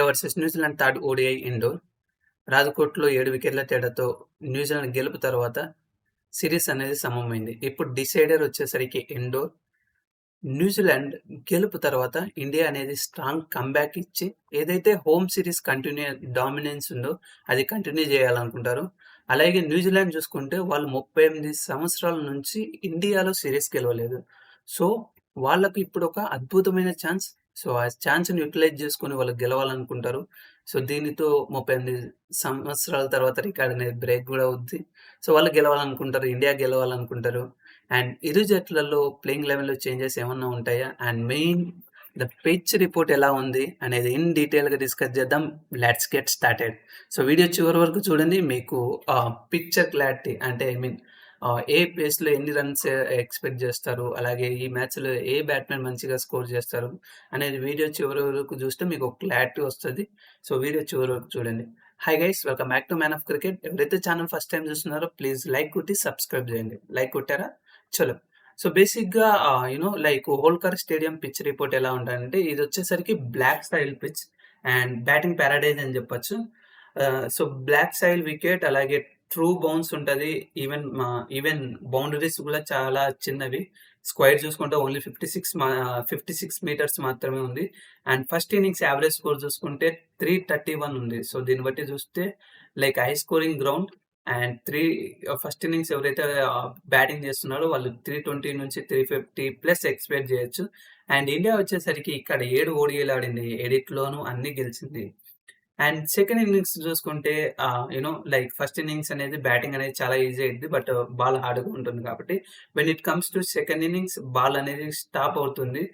Versus New Zealand third ODI Indore. రాజ్కోట్లో ఏడు వికెట్ల తేడాతో న్యూజిలాండ్ గెలుపు తర్వాత సిరీస్ అనేది సమమైంది. ఇప్పుడు డిసైడర్ వచ్చేసరికి ఇండోర్. న్యూజిలాండ్ గెలుపు తర్వాత ఇండియా అనేది స్ట్రాంగ్ కంబ్యాక్ ఇచ్చి ఏదైతే హోమ్ సిరీస్ కంటిన్యూ డామినెన్స్ ఉందో అది కంటిన్యూ చేయాలనుకుంటారు. అలాగే న్యూజిలాండ్ చూసుకుంటే వాళ్ళు ముప్పై ఎనిమిది సంవత్సరాల నుంచి ఇండియాలో సిరీస్ గెలవలేదు. సో వాళ్ళకు ఇప్పుడు ఒక అద్భుతమైన ఛాన్స్ సో ఆ ఛాన్స్ని యూటిలైజ్ చేసుకొని వాళ్ళు గెలవాలనుకుంటారు. సో దీనితో ముప్పై ఎనిమిది సంవత్సరాల తర్వాత రికార్డ్ అనేది బ్రేక్ కూడా అవుద్ది. సో వాళ్ళు గెలవాలనుకుంటారు ఇండియా గెలవాలనుకుంటారు. అండ్ ఇరు జట్లలో ప్లేయింగ్ లెవెన్లో చేంజెస్ ఏమన్నా ఉంటాయా? And main the pitch report ఎలా ఉంది అనేది ఇన్ డీటెయిల్గా డిస్కస్ చేద్దాం. Let's get started. So video చివరి వరకు చూడండి. మీకు పిక్చర్ క్లారిటీ అంటే ఐ మీన్ ఏ ప్లేస్లో ఎన్ని రన్స్ ఎక్స్పెక్ట్ చేస్తారు? అలాగే ఈ మ్యాచ్లో ఏ బ్యాట్మెన్ మంచిగా స్కోర్ చేస్తారు? అనేది వీడియో చివరి వరకు చూస్తే మీకు ఒక క్లారిటీ వస్తుంది. సో వీడియో చివరి వరకు చూడండి. Hi guys welcome back to Man of Cricket ఎవరైతే ఛానల్ ఫస్ట్ టైం చూస్తున్నారో ప్లీజ్ లైక్ కొట్టి సబ్స్క్రైబ్ చేయండి. లైక్ కొట్టారా? చలో. సో బేసిక్గా you know like Holkar stadium pitch report ఎలా ఉండాలంటే ఇది వచ్చేసరికి black soil pitch and batting paradise అని చెప్పొచ్చు. సో బ్లాక్ స్టైల్ వికెట్ అలాగే ట్రూ బౌన్స్ ఉంటుంది. ఈవెన్ మా ఈవెన్ బౌండరీస్ కూడా చాలా చిన్నవి. స్క్వైర్ చూసుకుంటే only fifty six fifty six metres మాత్రమే ఉంది. And first innings average score చూసుకుంటే త్రీ థర్టీ వన్ ఉంది. సో దీన్ని బట్టి చూస్తే like high scoring ground and the first innings ఎవరైతే బ్యాటింగ్ చేస్తున్నారో వాళ్ళు త్రీ ట్వంటీ నుంచి త్రీ ఫిఫ్టీ ప్లస్ ఎక్స్పెక్ట్ చేయొచ్చు. అండ్ ఇండియా వచ్చేసరికి ఇక్కడ ఏడు ఓడిఎలు ఆడింది. ఎడిట్లోనూ అన్ని గెలిచింది. అండ్ సెకండ్ ఇన్నింగ్స్ చూసుకుంటే you know like first innings అనేది బ్యాటింగ్ అనేది చాలా ఈజీ అయింది బట్ బాల్ హార్డ్గా ఉంటుంది కాబట్టి when it comes to second innings ball అనేది స్టాప్ అవుతుంది.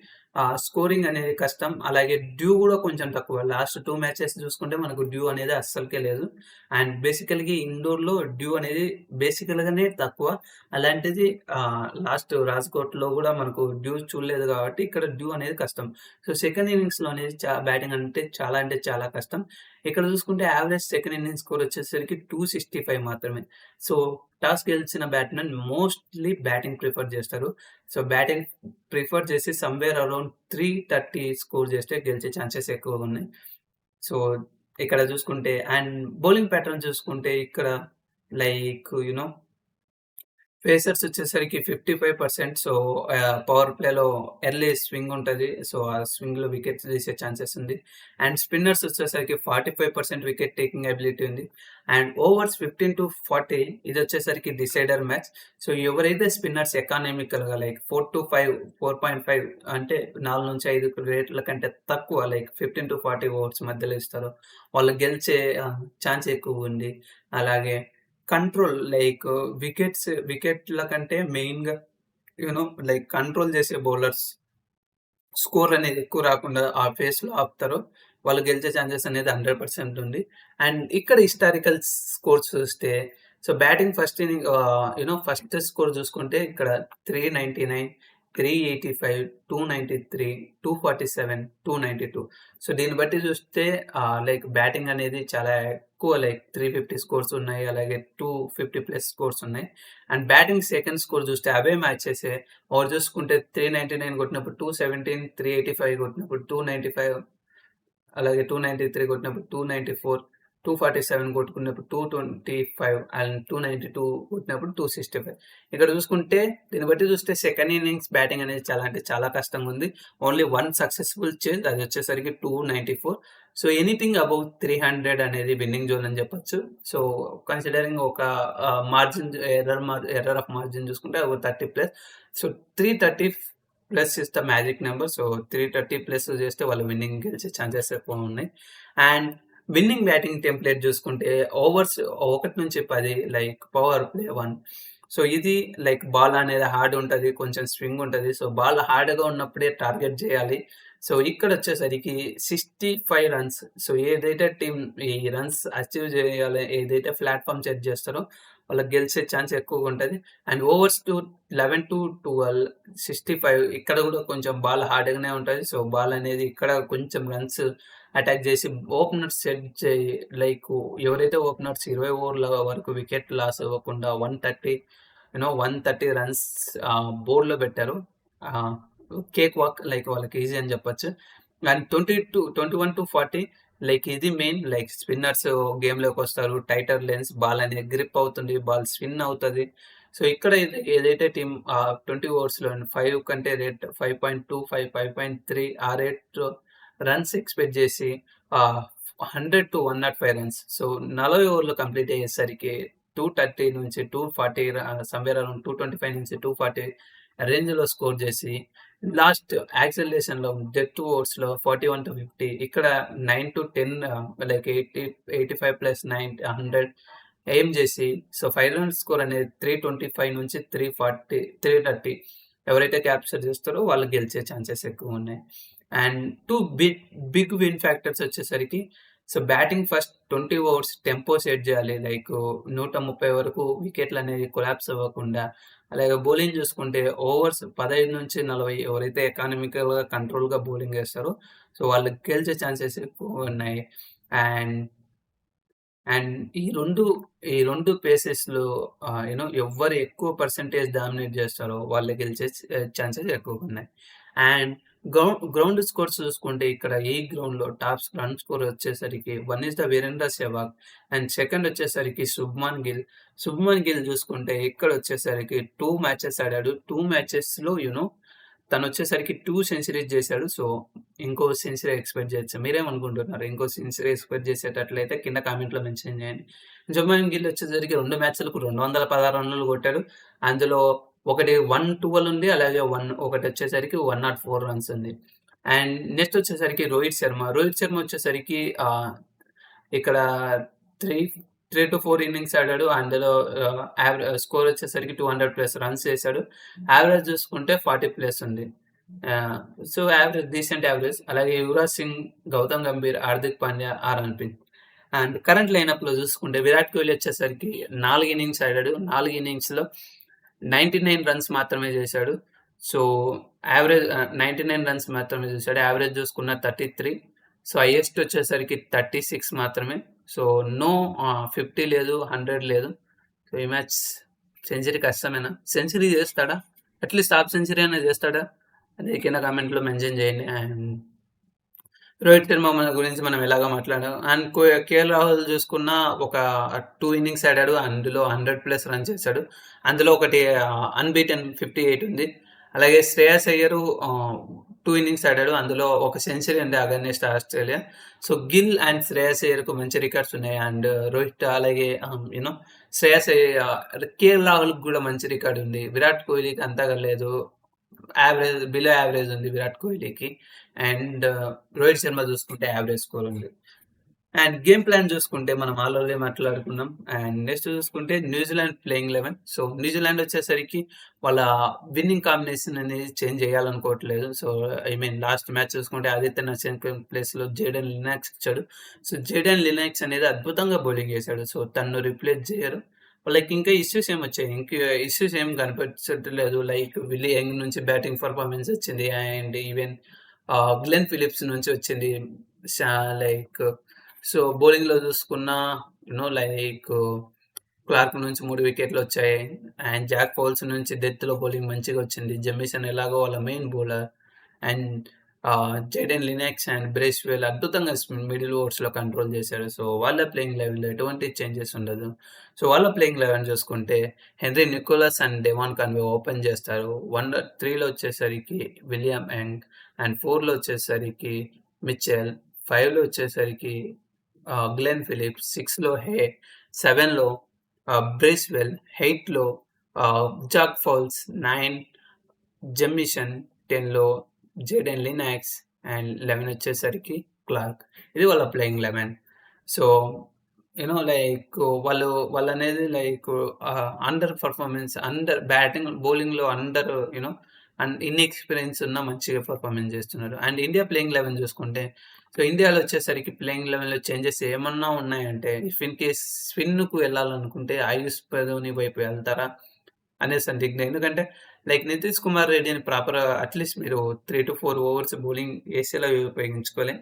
స్కోరింగ్ అనేది కష్టం. అలాగే డ్యూ కూడా కొంచెం తక్కువ. లాస్ట్ టూ మ్యాచెస్ చూసుకుంటే మనకు డ్యూ అనేది అస్సలకే లేదు. అండ్ బేసికల్గా ఇండోర్లో డ్యూ అనేది బేసికల్గానే తక్కువ. అలాంటిది లాస్ట్ రాజ్కోట్లో కూడా మనకు డ్యూ చూడలేదు కాబట్టి ఇక్కడ డ్యూ అనేది కష్టం. సో సెకండ్ ఇన్నింగ్స్లో అనేది చా బ్యాటింగ్ అంటే చాలా అంటే చాలా కష్టం. ఇక్కడ చూసుకుంటే యావరేజ్ సెకండ్ ఇన్నింగ్స్ స్కోర్ వచ్చేసరికి టూ సిక్స్టీ ఫైవ్ మాత్రమే. సో టాస్ గెలిచిన బ్యాట్మెన్ మోస్ట్లీ బ్యాటింగ్ ప్రిఫర్ చేస్తారు. సో బ్యాటింగ్ ప్రిఫర్ చేసి somewhere around three thirty score చేస్తే గెలిచే ఛాన్సెస్ ఎక్కువగా ఉన్నాయి. సో ఇక్కడ చూసుకుంటే అండ్ బౌలింగ్ ప్యాటర్న్ చూసుకుంటే ఇక్కడ లైక్ యునో పేసర్స్ వచ్చేసరికి fifty five percent. So power ప్లేలో ఎర్లీ స్వింగ్ ఉంటుంది. సో ఆ స్వింగ్లో వికెట్స్ తీసే ఛాన్సెస్ ఉంది. అండ్ స్పిన్నర్స్ వచ్చేసరికి forty five percent wicket taking ability ఉంది. And overs fifteen to forty ఇది వచ్చేసరికి డిసైడర్ మ్యాచ్. సో ఎవరైతే spinners ఎకానమికల్గా like four to five four point five అంటే నాలుగు నుంచి ఐదు రేట్ల కంటే తక్కువ like fifteen to forty overs మధ్యలో ఇస్తారో వాళ్ళు గెలిచే ఛాన్స్ ఎక్కువ ఉంది. అలాగే కంట్రోల్ లైక్ వికెట్స్ వికెట్ల కంటే మెయిన్గా యూనో లైక్ కంట్రోల్ చేసే బౌలర్స్ స్కోర్ అనేది ఎక్కువ రాకుండా ఆ ఫేస్లో ఆపుతారు. వాళ్ళు గెలిచే ఛాన్సెస్ అనేది హండ్రెడ్ పర్సెంట్ ఉంది. అండ్ ఇక్కడ హిస్టారికల్ స్కోర్స్ చూస్తే so batting first inning you know first score చూసుకుంటే ఇక్కడ three ninety nine three eighty five two ninety three two forty seven two ninety two so దీన్ని బట్టి చూస్తే లైక్ బ్యాటింగ్ అనేది చాలా ఎక్కువ లైక్ త్రీ ఫిఫ్టీ స్కోర్స్ ఉన్నాయి అలాగే టూ ఫిఫ్టీ ప్లస్ స్కోర్స్ ఉన్నాయి. అండ్ బ్యాటింగ్ సెకండ్ స్కోర్ చూస్తే అవే మ్యాచెస్ ఓవర్ చూసుకుంటే త్రీ నైంటీ నైన్ కొట్టినప్పుడు two seventeen three eighty five కొట్టినప్పుడు టూ నైంటీ ఫైవ్ అలాగే టూ నైంటీ త్రీ కొట్టినప్పుడు two ninety four two forty seven కొట్టుకున్నప్పుడు two twenty five and two ninety two కొట్టినప్పుడు two sixty five. ఇక్కడ చూసుకుంటే దీన్ని బట్టి చూస్తే సెకండ్ ఇన్నింగ్స్ బ్యాటింగ్ అనేది చాలా అంటే చాలా కష్టంగా ఉంది. ఓన్లీ వన్ సక్సెస్ఫుల్ చేంజ్ అది వచ్చేసరికి two ninety four. So anything above three hundred అనేది విన్నింగ్ జోన్ అని చెప్పొచ్చు. సో కన్సిడరింగ్ ఒక మార్జిన్ ఎర్రర్ మార్ ఎర్రర్ ఆఫ్ మార్జిన్ చూసుకుంటే ఒక thirty plus so three thirty plus is the magic number so three thirty plus చేస్తే వాళ్ళు winning గెలిచే ఛాన్సెస్ ఎక్కువ ఉన్నాయి. అండ్ విన్నింగ్ బ్యాటింగ్ టెంప్లెట్ చూసుకుంటే ఓవర్స్ ఒకటి నుంచి పది like power play one. So ఇది లైక్ బాల్ అనేది హార్డ్ ఉంటుంది కొంచెం స్వింగ్ ఉంటుంది. సో బాల్ హార్డ్గా ఉన్నప్పుడే టార్గెట్ చేయాలి. సో ఇక్కడ వచ్చేసరికి సిక్స్టీ ఫైవ్ రన్స్. సో ఏదైతే టీం ఈ రన్స్ అచీవ్ చేయాలి ఏదైతే ప్లాట్ఫామ్ సెట్ చేస్తారో వాళ్ళకి గెలిచే ఛాన్స్ ఎక్కువగా ఉంటుంది. And overs to eleven to twelve sixty five ఇక్కడ కూడా కొంచెం బాల్ హార్డ్గానే ఉంటుంది. సో బాల్ అనేది ఇక్కడ కొంచెం రన్స్ అటాక్ చేసి ఓపెనర్స్ సెట్ చేయి లైక్ ఎవరైతే ఓపెనర్స్ ఇరవై ఓవర్ల వరకు వికెట్ లాస్ అవ్వకుండా one thirty you know one thirty runs బోర్డులో పెట్టారు. కేక్ వాక్ లైక్ వాళ్ళకి ఈజీ అని చెప్పొచ్చు. And twenty to twenty one to forty like ఇది మెయిన్ లైక్ స్పిన్నర్స్ గేమ్‌లోకి వస్తారు. టైటర్ లెన్స్ బాల్ అనేది గ్రిప్ అవుతుంది. బాల్ స్పిన్ అవుతుంది సో, ఇక్కడ ఏదైతే టీమ్ ఆహ్, 20 ఓవర్స్‌లో ఫైవ్ కంటే రేట్ 5.25, 5.3 ఆ రేట్ రన్స్ ఎక్స్‌పెక్ట్ చేసి hundred to one nought five runs. So, 40 ఓవర్లు కంప్లీట్ అయ్యేసరికి 230 నుంచి టూ ఫార్టీ సమ్‌వేర్ అరౌండ్ 225 నుంచి 240 రేంజ్‌లో స్కోర్ చేసి లాస్ట్ యాక్సెలరేషన్‌లో డెత్ ఓవర్స్‌లో 41-50 ఇక్కడ 9-10 లైక్ 80, 85 ప్లస్ 9 100 ఎయిమ్ చేసి సో, ఫైవ్ రన్ స్కోర్ అనేది 325 నుంచి 340, 330 ఎవరైతే క్యాప్చర్ చేస్తారో వాళ్ళు గెలిచే chances ఎక్కువున్నాయి. And two big big win factors వచ్చేసరికి so, batting first 20 overs tempo set చేయాలి. లైక్ 130 వరకు వికెట్లు అనేది కొలాప్స్ అవ్వకుండా. అలాగే బౌలింగ్ చూసుకుంటే ఓవర్స్ 15-40 ఎవరైతే ఎకానమికల్‌గా కంట్రోల్‌గా బౌలింగ్ ఏస్తారో సో, వాళ్ళు గెలిచే ఛాన్సెస్ ఎక్కువున్నాయి. అండ్ అండ్ ఈ రెండు ఈ 2 పేసెస్‌లో ఆహ్, యూ నో ఎవ్వరు ఎక్కువ పర్సెంటేజ్ డామినేట్ చేస్తారో వాళ్ళు గెలిచే ఛాన్సెస్ ఎక్కువగా ఉన్నాయి అండ్ గ్రౌండ్ గ్రౌండ్ స్కోర్స్ చూసుకుంటే ఇక్కడ ఈ గ్రౌండ్‌లో టాప్ రన్ స్కోర్ వచ్చేసరికి one is the Virender Sehwag and second వచ్చేసరికి శుభ్మాన్ గిల్. శుభ్మాన్ గిల్ చూసుకుంటే ఇక్కడ వచ్చేసరికి టూ మ్యాచెస్ ఆడాడు. 2 మ్యాచెస్‌లో యూనో నో తనొచ్చేసరికి 2 సెంచరీస్ చేశాడు. సో, ఇంకో సెంచరీ ఎక్స్‌పెక్ట్ చేయొచ్చు మీరేమనుకుంటున్నారు? ఇంకో సెంచరీ ఎక్స్‌పెక్ట్ చేసేటట్లయితే కింద కామెంట్‌లో మెన్షన్ చేయండి. జుమాన్ గిల్ వచ్చేసరికి రెండు మ్యాచ్‌లకు 216 రన్నులు కొట్టాడు. అందులో ఒకటి 112 ఉంది. అలాగే వన్ ఒకటి వచ్చేసరికి వన్ నాట్ ఫోర్ రన్స్ ఉంది. అండ్ నెక్స్ట్ వచ్చేసరికి రోహిత్ శర్మ. రోహిత్ శర్మ వచ్చేసరికి ఇక్కడ three three to four innings ఆడాడు. అందులో యావరేజ్ స్కోర్ వచ్చేసరికి 200 ప్లస్ రన్స్ చేశాడు. యావరేజ్ చూసుకుంటే 40 ప్లస్ ఉంది. So, average decent average. అలాగే యువరాజ్ సింగ్, గౌతమ్ గంభీర్, హార్దిక్ పాండ్యా ఆర్ అన్పింగ్ అండ్ కరెంట్ లైనప్‌లో చూసుకుంటే విరాట్ కోహ్లీ వచ్చేసరికి నాలుగు ఇన్నింగ్స్ ఆడాడు. నాలుగు ఇన్నింగ్స్‌లో 99 రన్స్ మాత్రమే చేశాడు. So, average ninety nine runs మాత్రమే చేశాడు. యావరేజ్ చూసుకున్న 33. సో, హైయెస్ట్ వచ్చేసరికి 36 మాత్రమే. సో, నో ఫిఫ్టీ లేదు. 100 లేదు. సో, ఈ మ్యాచ్ సెంచరీ కష్టమేనా? సెంచరీ చేస్తాడా? అట్‌లీస్ట్ హాఫ్ సెంచరీ అయినా చేస్తాడా? అది కింద కామెంట్‌లో మెన్షన్ చేయండి. అండ్ రోహిత్ శర్మ మన గురించి మనం ఎలాగో మాట్లాడాం. అండ్ కేఎల్ రాహుల్ చూసుకున్న ఒక టూ ఇన్నింగ్స్ ఆడాడు. అందులో 100 ప్లస్ రన్ చేశాడు. అందులో ఒకటి అన్బీటెన్ ఫిఫ్టీ ఎయిట్ ఉంది. అలాగే శ్రేయస్ అయ్యర్ టూ ఇన్నింగ్స్ ఆడాడు. అందులో ఒక సెంచరీ ఉంది against Australia. So, Gill and Shreyas అయ్యర్‌కు మంచి రికార్డ్స్ ఉన్నాయి. అండ్ రోహిత్ అలాగే you know Shreyas Iyer KL రాహుల్‌కి కూడా మంచి రికార్డ్ ఉంది. విరాట్ కోహ్లీకి అంతగా లేదు. యావరేజ్ బిలో యావరేజ్ ఉంది విరాట్ కోహ్లీకి. అండ్ రోహిత్ శర్మ చూసుకుంటే యావరేజ్ స్కోర్ ఉంది. అండ్ గేమ్ ప్లాన్ చూసుకుంటే మనం ఆల్రెడీ మాట్లాడుకున్నాం. అండ్ నెక్స్ట్ చూసుకుంటే New Zealand playing 11. So, New Zealand వచ్చేసరికి వాళ్ళ విన్నింగ్ కాంబినేషన్ అనేది change చేయాలనుకోవట్లేదు. So, I mean last match చూసుకుంటే ఆదిత్య నర్సెన్‌కి ప్లేస్‌లో జేడెన్ లినాక్స్ ఇచ్చాడు. సో, జేడెన్ లినాక్స్ అనేది అద్భుతంగా బౌలింగ్ చేశాడు. సో, తను రిప్లేస్ చేయరు. లైక్ ఇంకా ఇష్యూస్ ఏమొచ్చాయి? ఇంకా ఇష్యూస్ ఏం కనిపించట్లేదు. లైక్ విల్లీ యంగ్ నుంచి బ్యాటింగ్ పర్ఫార్మెన్స్ వచ్చింది. అండ్ ఈవెన్ గ్లెన్ ఫిలిప్స్ నుంచి వచ్చింది. లైక్ సో, బౌలింగ్‌లో చూసుకున్న యూ నో లైక్ క్లార్క్ నుంచి మూడు వికెట్లు వచ్చాయి అండ్ జాక్ ఫాల్స్ నుంచి డెత్‌లో బౌలింగ్ మంచిగా వచ్చింది. జెమిసన్ ఎలాగో వాళ్ళ main bowler. And Jayden Lennox and Bracewell అద్భుతంగా మిడిల్ ఓవర్స్‌లో కంట్రోల్ చేశారు. సో, వాళ్ళ ప్లేయింగ్ 11లో ఎటువంటి చేంజెస్ ఉండదు. సో, వాళ్ళ ప్లేయింగ్ 11 చూసుకుంటే Henry Nicholls and Devon Conway open చేస్తారు. వన్ త్రీలో వచ్చేసరికి విలియం యంగ్ అండ్ ఫోర్లో వచ్చేసరికి మిచెల్. ఫైవ్లో వచ్చేసరికి గ్లెన్ ఫిలిప్స్. సిక్స్లో హే. సెవెన్లో బ్రేస్‌వెల్. ఎయిట్లో జాక్ ఫౌల్స్. 9 జెమిసన్. 10లో జేడెన్ లినాక్స్ అండ్ 11 వచ్చేసరికి క్లార్క్. ఇది వాళ్ళ ప్లేయింగ్ 11. సో, యూనో లైక్ వాళ్ళు వాళ్ళనేది like under performance under batting, బౌలింగ్‌లో under you know and and inexperience ఉన్న మంచిగా పర్ఫార్మెన్స్ చేస్తున్నారు. అండ్ ఇండియా ప్లేయింగ్ 11 చూసుకుంటే సో, ఇండియాలో వచ్చేసరికి ప్లేయింగ్ 11లో చేంజెస్ ఏమన్నా ఉన్నాయంటే ఇఫ్ ఇన్ కేస్ స్పిన్‌కు వెళ్ళాలనుకుంటే ఆయుష్ పదోని వైపు వెళ్తారా? అనే సందిగ్ధం. ఎందుకంటే లైక్ నితీష్ కుమార్ రెడ్డిని ప్రాపర్ అట్‌లీస్ట్ మీరు 3-4 ఓవర్స్ బౌలింగ్ వేసేలా ఉపయోగించుకోలే.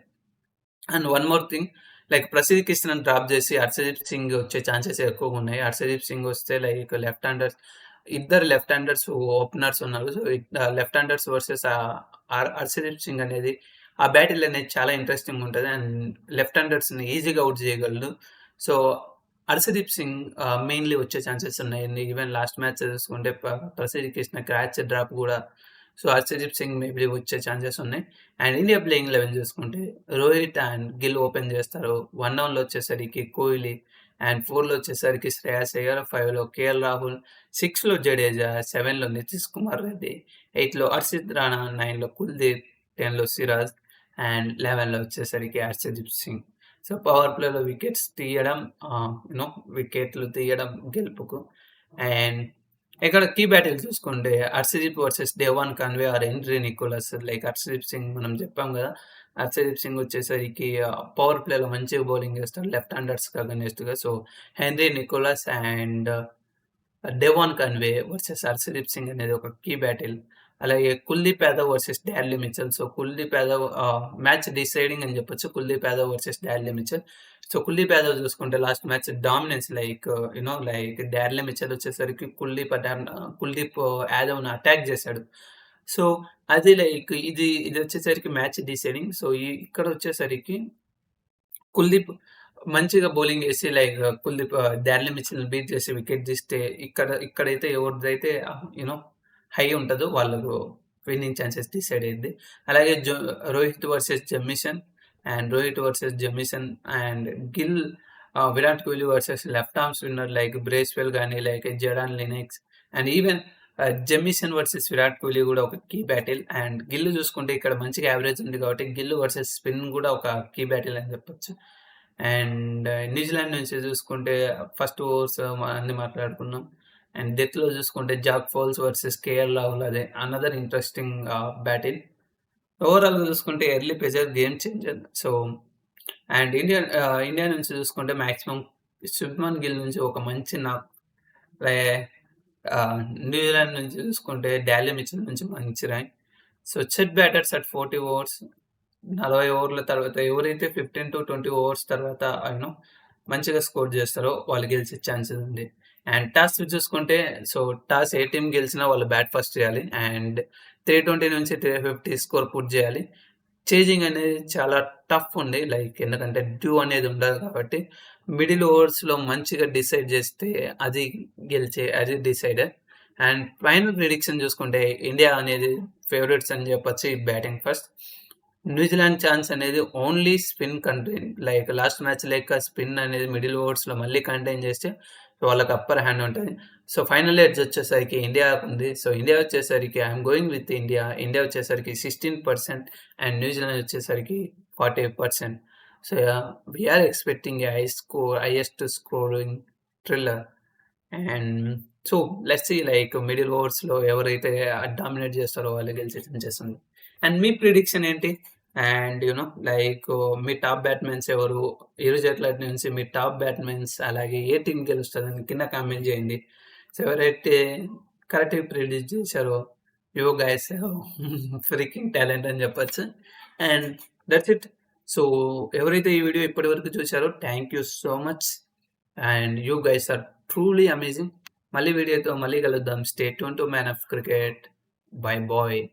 And one more thing like Prasidh కిషన్‌ని drop చేసి హర్షదీప్ సింగ్ వచ్చే ఛాన్సెస్ ఎక్కువగా ఉన్నాయి. హర్షదీప్ సింగ్ వస్తే లైక్ లెఫ్ట్ హ్యాండర్స్ ఇద్దరు లెఫ్ట్ హ్యాండర్స్ ఓపెనర్స్ ఉన్నారు. So, left handers versus Harshdeep Singh అనేది ఆ బ్యాటిల్ అనేది చాలా ఇంట్రెస్టింగ్ ఉంటుంది అండ్ లెఫ్ట్ హ్యాండర్స్‌ని ఈజీగా అవుట్ చేయగలడు. సో, హర్షదీప్ సింగ్ మెయిన్‌లీ వచ్చే ఛాన్సెస్ ఉన్నాయి ఈవెన్ లాస్ట్ మ్యాచ్ చూసుకుంటే ప కృష్ణ క్రాచ్ డ్రాప్ కూడా సో, హర్షదీప్ సింగ్ మేబీ వచ్చే ఛాన్సెస్ ఉన్నాయి. అండ్ ఇండియా ప్లేయింగ్ 11 చూసుకుంటే రోహిత్ అండ్ గిల్ ఓపెన్ చేస్తారు. వన్ డౌన్‌లో వచ్చేసరికి కోహ్లీ అండ్ ఫోర్లో వచ్చేసరికి శ్రేయస్ అయ్యర్, ఫైవ్లో కేఎల్ రాహుల్, సిక్స్లో జడేజా, సెవెన్లో నితీష్ కుమార్ రెడ్డి, ఎయిట్లో హర్షిత్ రాణా, నైన్లో కుల్దీప్, 10లో సిరాజ్ అండ్ 11లో వచ్చేసరికి హర్షదీప్ సింగ్. సో, పవర్ ప్లేలో వికెట్స్ తీయడం యూనో నో వికెట్లు తీయడం గెలుపుకు. అండ్ ఇక్కడ కీ బ్యాటిల్ చూసుకుంటే Arshdeep versus Devon Conway or Henry Nicholls. Like Arshdeep Singh మనం చెప్పాం కదా అర్షదీప్ సింగ్ వచ్చేసరికి పవర్ ప్లేలో మంచిగా బౌలింగ్ చేస్తాడు లెఫ్ట్ హ్యాండర్స్‌కి అగైనెస్ట్‌గా. So, Henry Nicholls and Devon Conway versus Arshdeep Singh అనేది ఒక కీ బ్యాటిల్. అలాగే Kuldeep Yadav versus Daryl Mitchell. So, Kuldeep Yadav match deciding అని చెప్పొచ్చు. Kuldeep Yadav versus Daryl Mitchell. So, Kuldeep Yadav చూసుకుంటే last match dominance like you know like Daryl Mitchell వచ్చేసరికి కుల్దీప్ కుల్దీప్ యాదవ్ను attack చేశాడు. So, అది like ఇది ఇది వచ్చేసరికి మ్యాచ్ డిసైడింగ్. సో, ఈ ఇక్కడ వచ్చేసరికి కుల్దీప్ మంచిగా బౌలింగ్ చేసి లైక్ కుల్దీప్ డాడ్లీ మిచెల్‌ని బీట్ చేసి వికెట్ తీస్తే ఇక్కడ ఇక్కడైతే ఎవరిదైతే యూనో హై ఉంటుందో వాళ్ళకు విన్నింగ్ ఛాన్సెస్ డిసైడ్ అయింది అలాగే జో Rohit versus Jamieson and Rohit versus Jamieson and Gill Virat Kohli versus left arm spinner like Bracewell కానీ like Jayden Lennox and even ah, Jamieson versus Virat Kohli కూడా ఒక key battle. And Gill చూసుకుంటే ఇక్కడ మంచిగా average ఉంది కాబట్టి Gill versus spin కూడా ఒక కీ బ్యాటిల్ అని చెప్పొచ్చు. అండ్ న్యూజిలాండ్ నుంచి చూసుకుంటే ఫస్ట్ ఓవర్స్ అన్ని మాట్లాడుకున్నాం. అండ్ డెత్‌లో చూసుకుంటే Zak Foulkes versus K L Rahul అదే అనదర్ ఇంట్రెస్టింగ్ బ్యాటిల్. ఓవరాల్‌గా చూసుకుంటే early pressure game changer. So, and India India నుంచి చూసుకుంటే మ్యాక్సిమం శుభ్మన్ గిల్ నుంచి ఒక మంచి నాక్ న్యూజిలాండ్ uh, నుంచి చూసుకుంటే డాలీ మిచెల్ నుంచి మంచి ర్యాంక్. సో, చెట్ బ్యాటర్స్ అట్ 40 ఓవర్స్ 40 ఓవర్ల తర్వాత ఎవరైతే 15-20 ఓవర్స్ తర్వాత ఆయన మంచిగా స్కోర్ చేస్తారో వాళ్ళు గెలిచే ఛాన్సెస్ ఉంది. అండ్ టాస్ చూసుకుంటే సో, టాస్ ఏ టీమ్ గెలిచినా వాళ్ళు బ్యాట్ ఫస్ట్ చేయాలి. అండ్ 320 నుంచి 350 స్కోర్ పుట్ చేయాలి. చేజింగ్ అనేది చాలా టఫ్ ఉంది. లైక్ ఎందుకంటే డ్యూ అనేది ఉండదు కాబట్టి మిడిల్ ఓవర్స్‌లో మంచిగా డిసైడ్ చేస్తే అది గెలిచే అది డిసైడర్. అండ్ ఫైనల్ ప్రిడిక్షన్ చూసుకుంటే ఇండియా అనేది ఫేవరెట్స్ అని చెప్పొచ్చు ఈ batting first. New Zealand chance అనేది only spin contain like last match లెక్క స్పిన్ అనేది మిడిల్ ఓవర్స్‌లో మళ్ళీ కంటైన్ చేస్తే వాళ్ళకి అప్పర్ హ్యాండ్ ఉంటుంది సో, ఫైనల్ ఎడ్జ్ వచ్చేసరికి ఇండియా ఉంది. సో, ఇండియా వచ్చేసరికి I'm going with India. India వచ్చేసరికి 16% అండ్ న్యూజిలాండ్ వచ్చేసరికి 48%. So, we are are expecting a high score highest scoring thriller. And so, let's see like middle ఓవర్స్‌లో ఎవరైతే dominate చేస్తారో వాళ్ళు గెలిచే chances ఉంది. అండ్ మీ ప్రిడిక్షన్ ఏంటి? అండ్ యూ నో లైక్ మీ టాప్ బ్యాట్మెన్స్ ఎవరు? ఇరు జట్ల నుంచి మీ టాప్ బ్యాట్మెన్స్ అలాగే ఏ టీం గెలుస్తుందని కింద కామెంట్ చేయండి. సో, ఎవరైతే కరెక్ట్‌గా ప్రిడిక్ట్ చేశారో యూ గైస్ ఫ్రీకింగ్ టాలెంట్ అని చెప్పచ్చు అండ్ దట్స్ ఇట్. సో, ఎవరైతే ఈ వీడియో ఇప్పటి వరకు చూసారో thank you so much. And you guys are truly amazing. మళ్ళీ వీడియోతో మళ్ళీ కలుద్దాం. Stay to man of cricket. Bye bye.